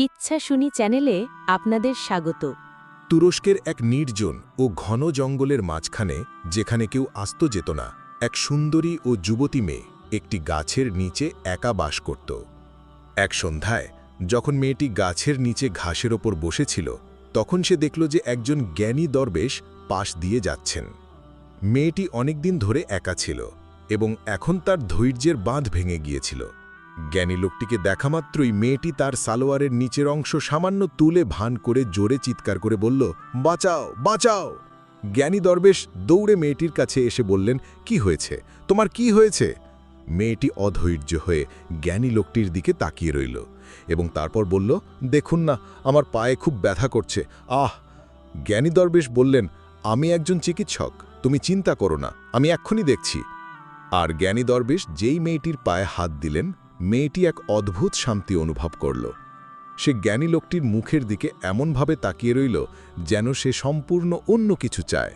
কিচ্ছা শুনি চ্যানেলে আপনাদের স্বাগত। তুরস্কের এক নির্জন ও ঘন জঙ্গলের মাঝখানে, যেখানে কেউ আসত যেত না, এক সুন্দরী ও যুবতী মেয়ে একটি গাছের নিচে একা বাস করত। এক সন্ধ্যায়, যখন মেয়েটি গাছের নিচে ঘাসের ওপর বসেছিল, তখন সে দেখল যে একজন জ্ঞানী দরবেশ পাশ দিয়ে যাচ্ছেন। মেয়েটি অনেকদিন ধরে একা ছিল এবং এখন তার ধৈর্যের বাঁধ ভেঙে গিয়েছিল। জ্ঞানী লোকটিকে দেখামাত্রই মেয়েটি তার সালোয়ারের নিচের অংশ সামান্য তুলে ভান করে জোরে চিৎকার করে বলল, বাঁচাও বাঁচাও! জ্ঞানী দরবেশ দৌড়ে মেয়েটির কাছে এসে বললেন, কি হয়েছে? তোমার কি হয়েছে? মেয়েটি অধৈর্য হয়ে জ্ঞানী লোকটির দিকে তাকিয়ে রইল এবং তারপর বলল, দেখুন না, আমার পায়ে খুব ব্যথা করছে। আহ! জ্ঞানী দরবেশ বললেন, আমি একজন চিকিৎসক, তুমি চিন্তা করো না, আমি এক্ষুনি দেখছি। আর জ্ঞানী দরবেশ যেই মেয়েটির পায়ে হাত দিলেন মেয়েটি এক অদ্ভুত শান্তি অনুভব করল। সে জ্ঞানী লোকটির মুখের দিকে এমনভাবে তাকিয়ে রইল যেন সে সম্পূর্ণ অন্য কিছু চায়।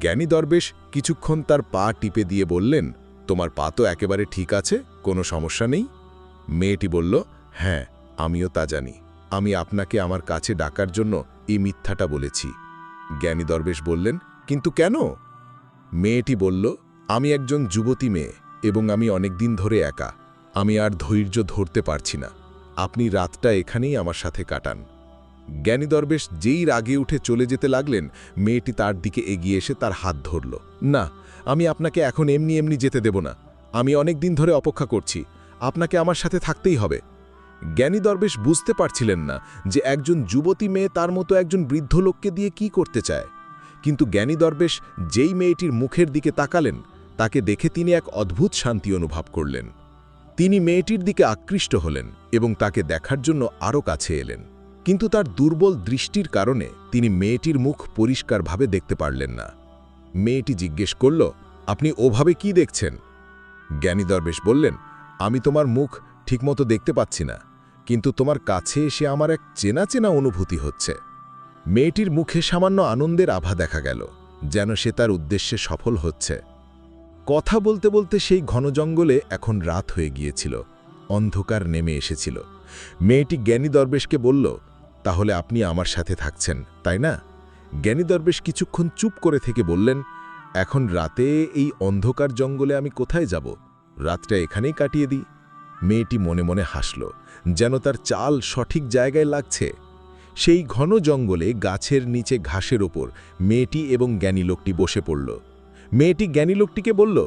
জ্ঞানী দরবেশ কিছুক্ষণ তার পা টিপে দিয়ে বললেন, তোমার পা তো একেবারে ঠিক আছে, কোনো সমস্যা নেই? মেয়েটি বলল হ্যাঁ আমিও তা জানি। আমি আপনাকে আমার কাছে ডাকার জন্য এই মিথ্যাটা বলেছি। জ্ঞানী দরবেশ বললেন, কিন্তু কেন? মেয়েটি বলল, আমি একজন যুবতী মেয়ে এবং আমি অনেকদিন ধরে একা। আমি আর ধৈর্য ধরতে পারছি না। আপনি রাতটা এখানেই আমার সাথে কাটান। জ্ঞানী দরবেশ যেই রাগে উঠে চলে যেতে লাগলেন, মেয়েটি তার দিকে এগিয়ে এসে তার হাত ধরল। না, আমি আপনাকে এখন এমনি এমনি যেতে দেব না। আমি অনেক দিন ধরে অপেক্ষা করছি। আপনাকে আমার সাথে থাকতেই হবে। জ্ঞানী দরবেশ বুঝতে পারছিলেন না যে একজন যুবতী মেয়ে তার মতো একজন বৃদ্ধ লোককে দিয়ে কি করতে চায়। কিন্তু জ্ঞানী দরবেশ যেই মেয়েটির মুখের দিকে তাকালেন, তাকে দেখে তিনি এক অদ্ভুত শান্তি অনুভব করলেন। তিনি মেয়েটির দিকে আকৃষ্ট হলেন এবং তাকে দেখার জন্য আরও কাছে এলেন। কিন্তু তার দুর্বল দৃষ্টির কারণে তিনি মেয়েটির মুখ পরিষ্কারভাবে দেখতে পারলেন না। মেয়েটি জিজ্ঞেস করল, আপনি ওভাবে কি দেখছেন? জ্ঞানী দরবেশ বললেন, আমি তোমার মুখ ঠিকমতো দেখতে পাচ্ছি না, কিন্তু তোমার কাছে এসে আমার এক চেনা চেনা অনুভূতি হচ্ছে। মেয়েটির মুখে সামান্য আনন্দের আভা দেখা গেল, যেন সে তার উদ্দেশ্যে সফল হচ্ছে। কথা বলতে বলতে সেই ঘন জঙ্গলে এখন রাত হয়ে গিয়েছিল। অন্ধকার নেমে এসেছিল। মেয়েটি জ্ঞানী দরবেশকে বলল, তাহলে আপনি আমার সাথে থাকছেন, তাই না? জ্ঞানী দরবেশ কিছুক্ষণ চুপ করে থেকে বললেন, এখন রাতে এই অন্ধকার জঙ্গলে আমি কোথায় যাব? রাতটা এখানেই কাটিয়ে দিই। মেয়েটি মনে মনে হাসল, যেন তার চাল সঠিক জায়গায় লাগছে। সেই ঘন জঙ্গলে গাছের নিচে ঘাসের ওপর মেয়েটি এবং জ্ঞানী লোকটি বসে পড়ল। মেয়েটি জ্ঞানী লোকটিকে বলল,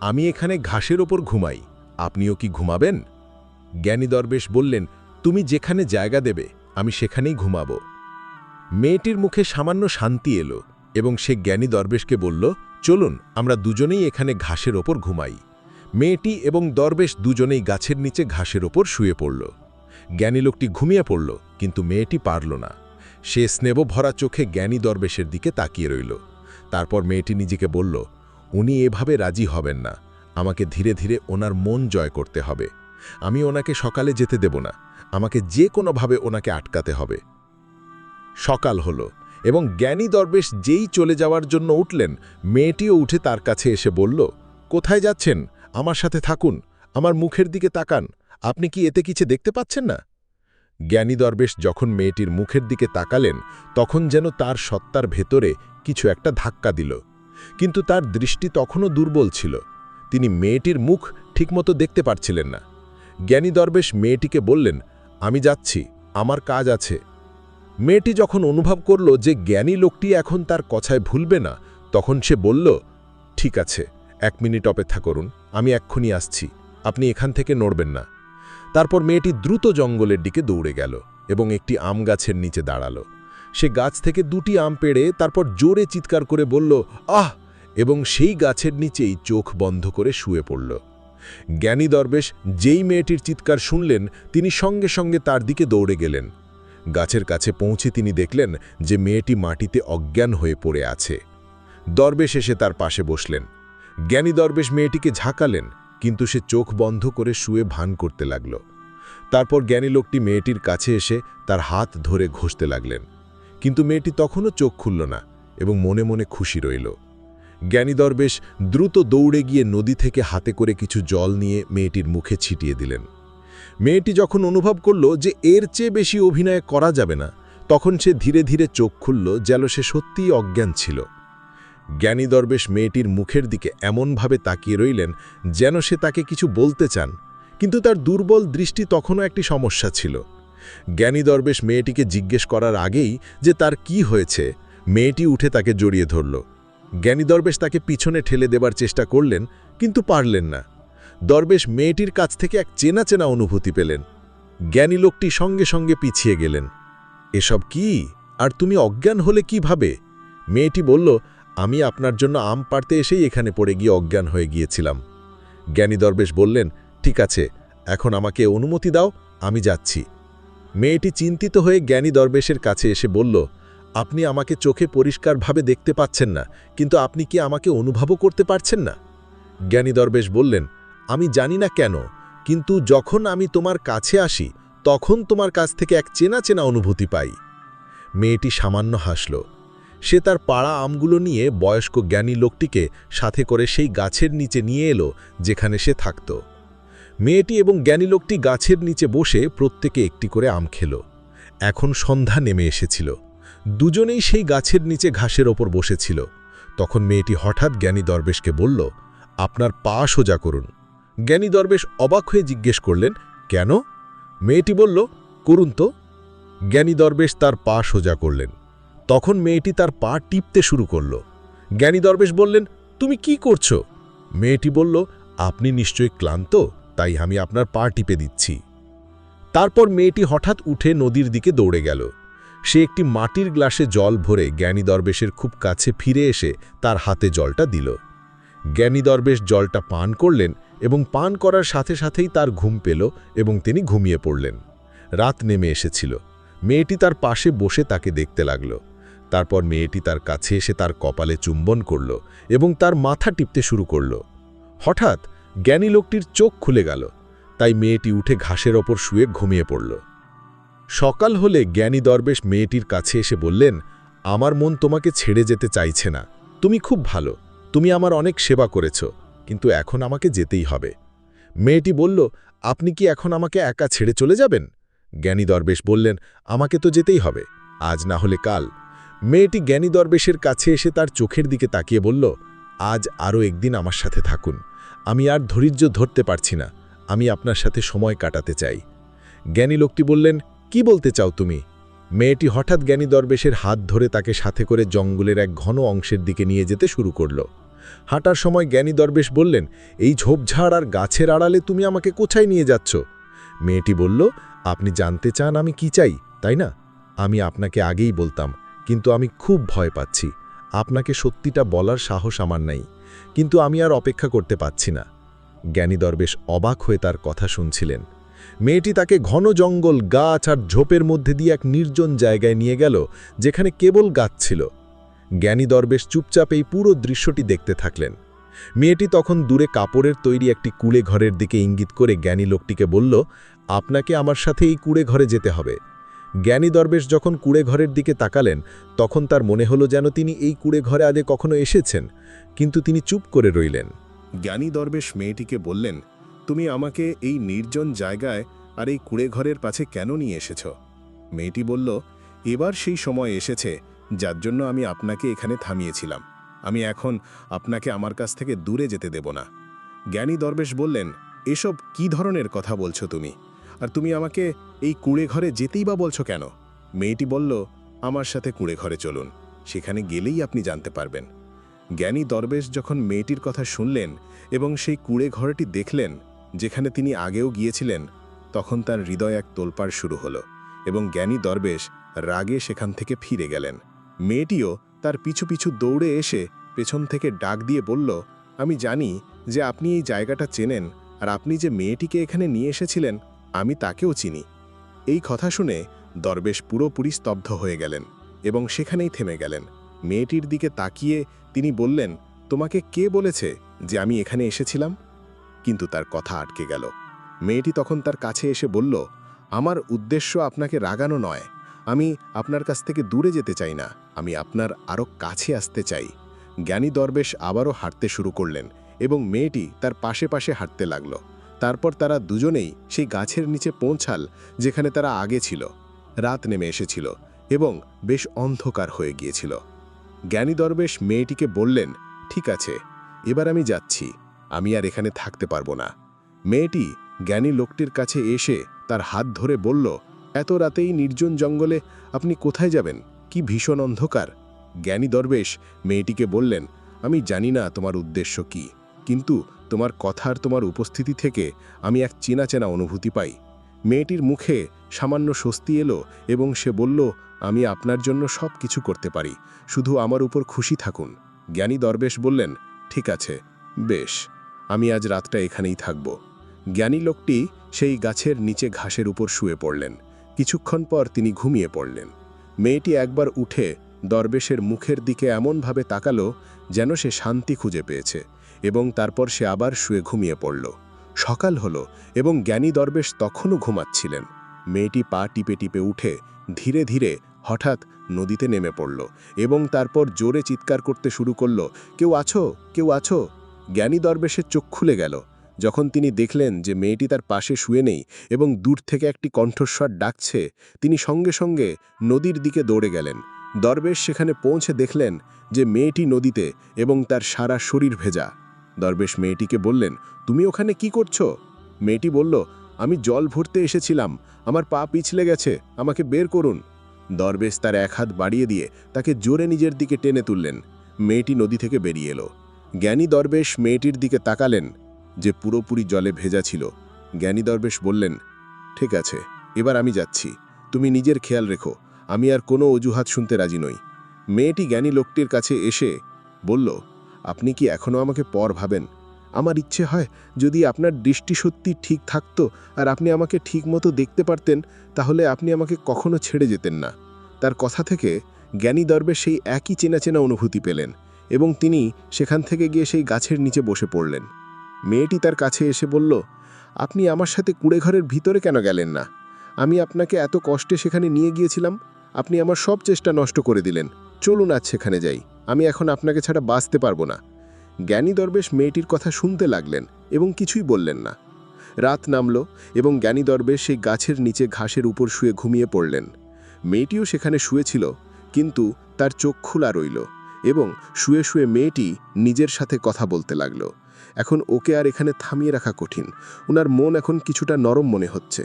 আমি এখানে ঘাসের ওপর ঘুমাই। আপনিও কি ঘুমাবেন? জ্ঞানী দরবেশ বললেন, তুমি যেখানে জায়গা দেবে, আমি সেখানেই ঘুমাব। মেয়েটির মুখে সামান্য শান্তি এলো এবং সে জ্ঞানী দরবেশকে বলল, চলুন, আমরা দুজনেই এখানে ঘাসের ওপর ঘুমাই। মেয়েটি এবং দরবেশ দুজনেই গাছের নিচে ঘাসের ওপর শুয়ে পড়ল। জ্ঞানী লোকটি ঘুমিয়ে পড়ল, কিন্তু মেয়েটি পারল না। সে স্নেব ভরা চোখে জ্ঞানী দরবেশের দিকে তাকিয়ে রইল। তারপর মেয়েটি নিজেকে বলল, উনি এভাবে রাজি হবেন না। আমাকে ধীরে ধীরে ওনার মন জয় করতে হবে। আমি ওনাকে সকালে যেতে দেব না। আমাকে যে কোনোভাবে ওনাকে আটকাতে হবে। সকাল হল এবং জ্ঞানী দরবেশ যেই চলে যাওয়ার জন্য উঠলেন, মেয়েটিও উঠে তার কাছে এসে বলল, কোথায় যাচ্ছেন? আমার সাথে থাকুন। আমার মুখের দিকে তাকান। আপনি কি এতে কিছু দেখতে পাচ্ছেন না? জ্ঞানী দরবেশ যখন মেয়েটির মুখের দিকে তাকালেন, তখন যেন তার সত্তার ভেতরে কিছু একটা ধাক্কা দিল। কিন্তু তার দৃষ্টি তখনও দুর্বল ছিল। তিনি মেয়েটির মুখ ঠিকমতো দেখতে পারছিলেন না। জ্ঞানী দরবেশ মেয়েটিকে বললেন, আমি যাচ্ছি, আমার কাজ আছে। মেয়েটি যখন অনুভব করল যে জ্ঞানী লোকটি এখন তার কথায় ভুলবে না, তখন সে বলল, ঠিক আছে, এক মিনিট অপেক্ষা করুন, আমি এক্ষুনি আসছি, আপনি এখান থেকে নড়বেন না। তারপর মেয়েটি দ্রুত জঙ্গলের দিকে দৌড়ে গেল এবং একটি আম গাছের নিচে দাঁড়াল। সে গাছ থেকে দুটি আম পেড়ে তারপর জোরে চিৎকার করে বলল, আহ! এবং সেই গাছের নিচেই চোখ বন্ধ করে শুয়ে পড়ল। জ্ঞানী দরবেশ যেই মেয়েটির চিৎকার শুনলেন, তিনি সঙ্গে সঙ্গে তার দিকে দৌড়ে গেলেন। গাছের কাছে পৌঁছে তিনি দেখলেন যে মেয়েটি মাটিতে অজ্ঞান হয়ে পড়ে আছে। দরবেশ এসে তার পাশে বসলেন। জ্ঞানী দরবেশ মেয়েটিকে ঝাঁকালেন, কিন্তু সে চোখ বন্ধ করে শুয়ে ভান করতে লাগল। তারপর জ্ঞানী লোকটি মেয়েটির কাছে এসে তার হাত ধরে ঘষতে লাগলেন। কিন্তু মেয়েটি তখনও চোখ খুলল না এবং মনে মনে খুশি রইল। জ্ঞানী দরবেশ দ্রুত দৌড়ে গিয়ে নদী থেকে হাতে করে কিছু জল নিয়ে মেয়েটির মুখে ছিটিয়ে দিলেন। মেয়েটি যখন অনুভব করল যে এর চেয়ে বেশি অভিনয় করা যাবে না, তখন সে ধীরে ধীরে চোখ খুলল যেন সে সত্যিই অজ্ঞান ছিল। জ্ঞানী দরবেশ মেয়েটির মুখের দিকে এমনভাবে তাকিয়ে রইলেন যেন সে তাকে কিছু বলতে চান, কিন্তু তার দুর্বল দৃষ্টি তখনও একটি সমস্যা ছিল। জ্ঞানী দরবেশ মেয়েটিকে জিজ্ঞেস করার আগেই যে তার কি হয়েছে। মেয়েটি উঠে তাকে জড়িয়ে ধরল। জ্ঞানী দরবেশ তাকে পিছনে ঠেলে দেবার চেষ্টা করলেন, কিন্তু পারলেন না। দরবেশ মেয়েটির কাছ থেকে এক চেনা চেনা অনুভূতি পেলেন। জ্ঞানী লোকটি সঙ্গে সঙ্গে পিছিয়ে গেলেন। এসব কি? আর তুমি অজ্ঞান হলে কীভাবে? মেয়েটি বলল, আমি আপনার জন্য আম পাড়তে এসেই এখানে পড়ে গিয়ে অজ্ঞান হয়ে গিয়েছিলাম। জ্ঞানী দরবেশ বললেন, ঠিক আছে, এখন আমাকে অনুমতি দাও, আমি যাচ্ছি। মেয়েটি চিন্তিত হয়ে জ্ঞানী দরবেশের কাছে এসে বলল, আপনি আমাকে চোখে পরিষ্কারভাবে দেখতে পাচ্ছেন না, কিন্তু আপনি কি আমাকে অনুভবও করতে পারছেন না? জ্ঞানী দরবেশ বললেন, আমি জানি না কেন, কিন্তু যখন আমি তোমার কাছে আসি, তখন তোমার কাছ থেকে এক চেনা চেনা অনুভূতি পাই। মেয়েটি সামান্য হাসল। সে তার পাড়া আমগুলো নিয়ে বয়স্ক জ্ঞানী লোকটিকে সাথে করে সেই গাছের নিচে নিয়ে এলো, যেখানে সে থাকত। মেয়েটি এবং জ্ঞানী লোকটি গাছের নিচে বসে প্রত্যেকে একটি করে আম খেল। এখন সন্ধ্যা নেমে এসেছিল। দুজনেই সেই গাছের নিচে ঘাসের ওপর বসেছিল। তখন মেয়েটি হঠাৎ জ্ঞানী দরবেশকে বলল, আপনার পা সোজা করুন। জ্ঞানী দরবেশ অবাক হয়ে জিজ্ঞেস করলেন, কেন? মেয়েটি বলল, করুন তো। জ্ঞানী দরবেশ তার পা সোজা করলেন। তখন মেয়েটি তার পা টিপতে শুরু করল। জ্ঞানী দরবেশ বললেন, তুমি কি করছ? মেয়েটি বলল, আপনি নিশ্চয়ই ক্লান্ত? তাই আমি আপনার পা টিপে দিচ্ছি। তারপর মেয়েটি হঠাৎ উঠে নদীর দিকে দৌড়ে গেল। সে একটি মাটির গ্লাসে জল ভরে জ্ঞানী দরবেশের খুব কাছে ফিরে এসে তার হাতে জলটা দিল। জ্ঞানী দরবেশ জলটা পান করলেন এবং পান করার সাথে সাথেই তার ঘুম পেল এবং তিনি ঘুমিয়ে পড়লেন। রাত নেমে এসেছিল। মেয়েটি তার পাশে বসে তাকে দেখতে লাগল। তারপর মেয়েটি তার কাছে এসে তার কপালে চুম্বন করল এবং তার মাথা টিপতে শুরু করল। হঠাৎ জ্ঞানী লোকটির চোখ খুলে গেল, তাই মেয়েটি উঠে ঘাসের ওপর শুয়ে ঘুমিয়ে পড়ল। সকাল হলে জ্ঞানী দরবেশ মেয়েটির কাছে এসে বললেন, আমার মন তোমাকে ছেড়ে যেতে চাইছে না। তুমি খুব ভালো, তুমি আমার অনেক সেবা করেছ, কিন্তু এখন আমাকে যেতেই হবে মেয়েটি বলল, আপনি কি এখন আমাকে একা ছেড়ে চলে যাবেন জ্ঞানী দরবেশ বললেন, আমাকে তো যেতেই হবে, আজ না হলে কাল মেয়েটি জ্ঞানী দরবেশের কাছে এসে তার চোখের দিকে তাকিয়ে বলল, আজ আরও একদিন আমার সাথে থাকুন। আমি আর ধৈর্য ধরতে পারছি না। আমি আপনার সাথে সময় কাটাতে চাই। জ্ঞানী লোকটি বললেন, কি বলতে চাও তুমি? মেয়েটি হঠাৎ জ্ঞানী দরবেশের হাত ধরে তাকে সাথে করে জঙ্গলের এক ঘন অংশের দিকে নিয়ে যেতে শুরু করল। হাঁটার সময় জ্ঞানী দরবেশ বললেন, এই ঝোপঝাড় আর গাছের আড়ালে তুমি আমাকে কোথায় নিয়ে যাচ্ছ? মেয়েটি বলল, আপনি জানতে চান আমি কি চাই, তাই না? আমি আপনাকে আগেই বলতাম, কিন্তু আমি খুব ভয় পাচ্ছি। আপনাকে সত্যিটা বলার সাহস আমার নাই। কিন্তু আমি আর অপেক্ষা করতে পাচ্ছি না। জ্ঞানী দরবেশ অবাক হয়ে তার কথা শুনছিলেন। মেয়েটি তাকে ঘন জঙ্গল, গাছ আর ঝোপের মধ্যে দিয়ে এক নির্জন জায়গায় নিয়ে গেল, যেখানে কেবল গাছ ছিল। জ্ঞানী দরবেশ চুপচাপ এই পুরো দৃশ্যটি দেখতে থাকলেন। মেয়েটি তখন দূরে কাপড়ের তৈরি একটি কুড়ে ঘরের দিকে ইঙ্গিত করে জ্ঞানী লোকটিকে বলল, আপনাকে আমার সাথে এই কুড়ে ঘরে যেতে হবে। জ্ঞানী দরবেশ যখন কুড়ে ঘরের দিকে তাকালেন, তখন তার মনে হলো যেন তিনি এই কুড়ে ঘরে আগে কখনো এসেছেন, কিন্তু তিনি চুপ করে রইলেন। জ্ঞানী দরবেশ মেয়েটিকে বললেন, তুমি আমাকে এই নির্জন জায়গায় আর এই কুড়ে ঘরের পাছে কেন নিয়ে এসেছ? মেয়েটি বলল, এবার সেই সময় এসেছে, যার জন্য আমি আপনাকে এখানে থামিয়েছিলাম। আমি এখন আপনাকে আমার কাছ থেকে দূরে যেতে দেব না। জ্ঞানী দরবেশ বললেন, এসব কি ধরনের কথা বলছো তুমি? আর তুমি আমাকে এই কুড়ে ঘরে যেতেই বা বলছো কেন? মেয়েটি বলল, আমার সাথে কুড়ে ঘরে চলুন, সেখানে গেলেই আপনি জানতে পারবেন। জ্ঞানী দরবেশ যখন মেয়েটির কথা শুনলেন এবং সেই কুড়ে ঘরটি দেখলেন, যেখানে তিনি আগেও গিয়েছিলেন, তখন তার হৃদয় এক তোলপাড় শুরু হলো এবং জ্ঞানী দরবেশ রাগে সেখান থেকে ফিরে গেলেন। মেয়েটিও তার পিছু পিছু দৌড়ে এসে পেছন থেকে ডাক দিয়ে বলল, আমি জানি যে আপনি এই জায়গাটা চেনেন আর আপনি যে মেয়েটিকে এখানে নিয়ে এসেছিলেন আমি তাকেও চিনি। এই কথা শুনে দরবেশ পুরোপুরি স্তব্ধ হয়ে গেলেন এবং সেখানেই থেমে গেলেন। মেয়েটির দিকে তাকিয়ে তিনি বললেন, তোমাকে কে বলেছে যে আমি এখানে এসেছিলাম? কিন্তু তার কথা আটকে গেল। মেয়েটি তখন তার কাছে এসে বলল, আমার উদ্দেশ্য আপনাকে রাগানো নয়। আমি আপনার কাছ থেকে দূরে যেতে চাই না। আমি আপনার আরও কাছে আসতে চাই। জ্ঞানী দরবেশ আবারও হাঁটতে শুরু করলেন এবং মেয়েটি তার পাশে পাশে হাঁটতে লাগল। তারপর তারা দুজনেই সেই গাছের নিচে পৌঁছাল, যেখানে তারা আগে ছিল। রাত নেমে এসেছিল এবং বেশ অন্ধকার হয়ে গিয়েছিল। জ্ঞানী দরবেশ মেয়েটিকে বললেন, ঠিক আছে, এবার আমি যাচ্ছি, আমি আর এখানে থাকতে পারব না। মেয়েটি জ্ঞানী লোকটির কাছে এসে তার হাত ধরে বলল, এত রাতেই নির্জন জঙ্গলে আপনি কোথায় যাবেন? কি ভীষণ অন্ধকার? জ্ঞানী দরবেশ মেয়েটিকে বললেন, আমি জানি না তোমার উদ্দেশ্য কি, কিন্তু তোমার কথার তোমার উপস্থিতি থেকে আমি এক চেনা চেনা অনুভূতি পাই। মেয়েটির মুখে সামান্য স্বস্তি এলো এবং সে বলল, আমি আপনার জন্য সব কিছু করতে পারি, শুধু আমার উপর খুশি থাকুন। জ্ঞানী দরবেশ বললেন, ঠিক আছে, বেশ, আমি আজ রাতটা এখানেই থাকব। জ্ঞানী লোকটি সেই গাছের নিচে ঘাসের উপর শুয়ে পড়লেন। কিছুক্ষণ পর তিনি ঘুমিয়ে পড়লেন। মেয়েটি একবার উঠে দরবেশের মুখের দিকে এমনভাবে তাকালো যেন সে শান্তি খুঁজে পেয়েছে। এবং তারপর সে আবার শুয়ে ঘুমিয়ে পড়ল। সকাল হলো এবং জ্ঞানী দরবেশ তখনও ঘুমাচ্ছিলেন। মেয়েটি পা টিপে টিপে উঠে ধীরে ধীরে হঠাৎ নদীতে নেমে পড়ল এবং তারপর জোরে চিৎকার করতে শুরু করল, কেউ আছো? কেউ আছো? জ্ঞানী দরবেশের চোখ খুলে গেল। যখন তিনি দেখলেন যে মেয়েটি তার পাশে শুয়ে নেই এবং দূর থেকে একটি কণ্ঠস্বর ডাকছে, তিনি সঙ্গে সঙ্গে নদীর দিকে দৌড়ে গেলেন। দরবেশ সেখানে পৌঁছে দেখলেন যে মেয়েটি নদীতে এবং তার সারা শরীর ভেজা। দরবেশ মেয়েটিকে বললেন, তুমি ওখানে কি করছ? মেয়েটি বলল, আমি জল ভরতে এসেছিলাম। আমার পা পিছলে গেছে। আমাকে বের করুন। দরবেশ তার এক হাত বাড়িয়ে দিয়ে তাকে জোরে নিজের দিকে টেনে তুললেন। মেয়েটি নদী থেকে বেরিয়ে এলো। জ্ঞানী দরবেশ মেয়েটির দিকে তাকালেন, যে পুরোপুরি জলে ভেজা ছিল। জ্ঞানী দরবেশ বললেন, ঠিক আছে, এবার আমি যাচ্ছি। তুমি নিজের খেয়াল রেখো। আমি আর কোনো অজুহাত শুনতে রাজি নই। মেয়েটি জ্ঞানী লোকটির কাছে এসে বলল আপনি কি এখনও আমাকে পর ভাবেন? আমার ইচ্ছে হয় যদি আপনার দৃষ্টি সত্যি ঠিক থাকতো আর আপনি আমাকে ঠিক মতো দেখতে পারতেন, তাহলে আপনি আমাকে কখনো ছেড়ে যেতেন না। তার কথা থেকে জ্ঞানী দর্বে সেই একই চেনা চেনা অনুভূতি পেলেন এবং তিনি সেখান থেকে গিয়ে সেই গাছের নিচে বসে পড়লেন। মেয়েটি তার কাছে এসে বলল, আপনি আমার সাথে কুড়েঘরের ভিতরে কেন গেলেন না? আমি আপনাকে এত কষ্টে সেখানে নিয়ে গিয়েছিলাম, আপনি আমার সব চেষ্টা নষ্ট করে দিলেন। চলুন আজ সেখানে যাই। আমি এখন আপনাকে ছাড়া বাঁচতে পারব না। জ্ঞানী দরবেশ মেয়েটির কথা শুনতে লাগলেন এবং কিছুই বললেন না। রাত নামল এবং জ্ঞানী দরবেশ সেই গাছের নিচে ঘাসের উপর শুয়ে ঘুমিয়ে পড়লেন। মেয়েটিও সেখানে শুয়েছিল, কিন্তু তার চোখ খোলা রইল এবং শুয়ে শুয়ে মেয়েটি নিজের সাথে কথা বলতে লাগল। এখন ওকে আর এখানে থামিয়ে রাখা কঠিন। ওনার মন এখন কিছুটা নরম মনে হচ্ছে।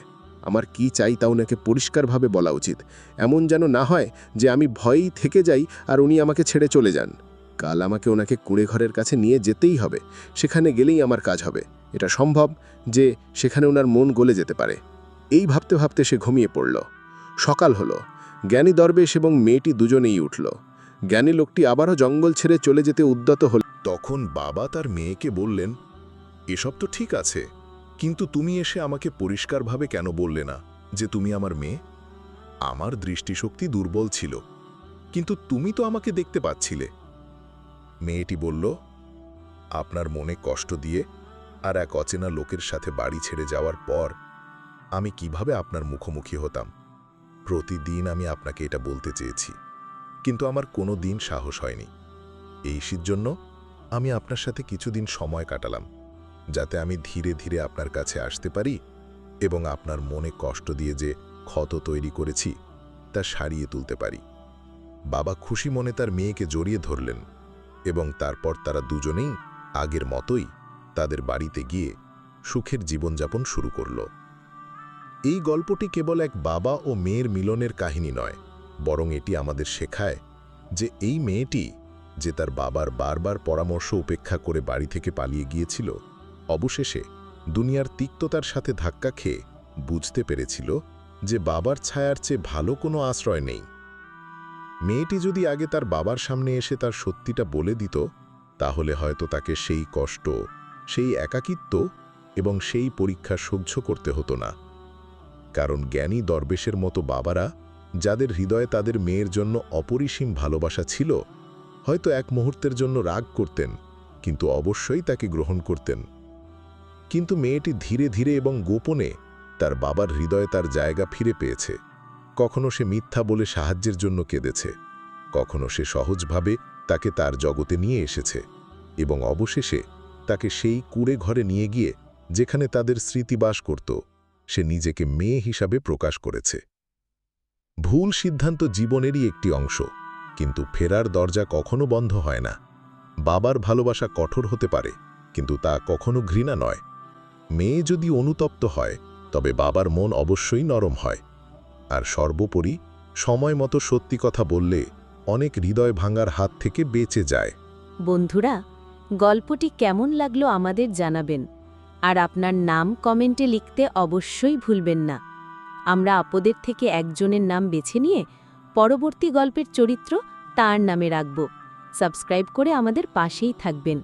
আমার কি চাই তা ওনাকে পরিষ্কারভাবে বলা উচিত। এমন যেন না হয় যে আমি ভয়েই থেকে যাই আর উনি আমাকে ছেড়ে চলে যান। কাল আমাকে ওনাকে কুঁড়ে ঘরের কাছে নিয়ে যেতেই হবে। সেখানে গেলেই আমার কাজ হবে। এটা সম্ভব যে সেখানে ওনার মন গলে যেতে পারে। এই ভাবতে ভাবতে সে ঘুমিয়ে পড়ল। সকাল হলো। জ্ঞানী দরবেশ এবং মেয়েটি দুজনেই উঠল। জ্ঞানী লোকটি আবারও জঙ্গল ছেড়ে চলে যেতে উদ্যত হল। তখন বাবা তার মেয়েকে বললেন, এসব তো ঠিক আছে। কিন্তু তুমি এসে আমাকে পরিষ্কারভাবে কেন বললে না যে তুমি আমার মেয়ে? আমার দৃষ্টিশক্তি দুর্বল ছিল, কিন্তু তুমি তো আমাকে দেখতে পাচ্ছিলে। মেয়েটি বলল, আপনার মনে কষ্ট দিয়ে আর এক অচেনা লোকের সাথে বাড়ি ছেড়ে যাওয়ার পর আমি কীভাবে আপনার মুখোমুখি হতাম? প্রতিদিন আমি আপনাকে এটা বলতে চেয়েছি, কিন্তু আমার কোনো দিন সাহস হয়নি। এই জন্য আমি আপনার সাথে কিছুদিন সময় কাটালাম। যাতে আমি ধীরে ধীরে আপনার কাছে আসতে পারি এবং আপনার মনে কষ্ট দিয়ে যে ক্ষত তৈরি করেছি তা সারিয়ে তুলতে পারি। বাবা খুশি মনে তার মেয়েকে জড়িয়ে ধরলেন এবং তারপর তারা দুজনেই আগের মতোই তাদের বাড়িতে গিয়ে সুখের জীবনযাপন শুরু করল। এই গল্পটি কেবল এক বাবা ও মেয়ের মিলনের কাহিনী নয়, বরং এটি আমাদের শেখায় যে এই মেয়েটি যে তার বাবার বারবার পরামর্শ উপেক্ষা করে বাড়ি থেকে পালিয়ে গিয়েছিল অবশেষে দুনিয়ার তিক্ততার সাথে ধাক্কা খেয়ে বুঝতে পেরেছিল যে বাবার ছায়ার চেয়ে ভালো কোনো আশ্রয় নেই। মেয়েটি যদি আগে তার বাবার সামনে এসে তার সত্যিটা বলে দিত, তাহলে হয়তো তাকে সেই কষ্ট, সেই একাকিত্ব এবং সেই পরীক্ষা সহ্য করতে হতো না। কারণ জ্ঞানী দরবেশের মতো বাবারা, যাদের হৃদয়ে তাদের মেয়ের জন্য অপরিসীম ভালোবাসা ছিল, হয়তো এক মুহূর্তের জন্য রাগ করতেন, কিন্তু অবশ্যই তাকে গ্রহণ করতেন। কিন্তু মেয়েটি ধীরে ধীরে এবং গোপনে তার বাবার হৃদয়ে তার জায়গা ফিরে পেয়েছে। কখনো সে মিথ্যা বলে সাহায্যের জন্য কেঁদেছে, কখনো সে সহজভাবে তাকে তার জগতে নিয়ে এসেছে এবং অবশেষে তাকে সেই কুড়ে ঘরে নিয়ে গিয়ে যেখানে তাদের স্মৃতি বাস করত, সে নিজেকে মেয়ে হিসাবে প্রকাশ করেছে। ভুল সিদ্ধান্ত জীবনেরই একটি অংশ, কিন্তু ফেরার দরজা কখনো বন্ধ হয় না। বাবার ভালোবাসা কঠোর হতে পারে, কিন্তু তা কখনো ঘৃণা নয়। মেয়ে যদি অনুতপ্ত হয়, তবে বাবার মন অবশ্যই নরম হয়। আর সর্বোপরি, সময় মতো সত্যি কথা বললে অনেক হৃদয় ভাঙার হাত থেকে বেঁচে যায়। বন্ধুরা, গল্পটি কেমন লাগল আমাদের জানাবেন, আর আপনার নাম কমেন্টে লিখতে অবশ্যই ভুলবেন না। আমরা আপদের থেকে একজনের নাম বেছে নিয়ে পরবর্তী গল্পের চরিত্র তার নামে রাখব। সাবস্ক্রাইব করে আমাদের পাশেই থাকবেন।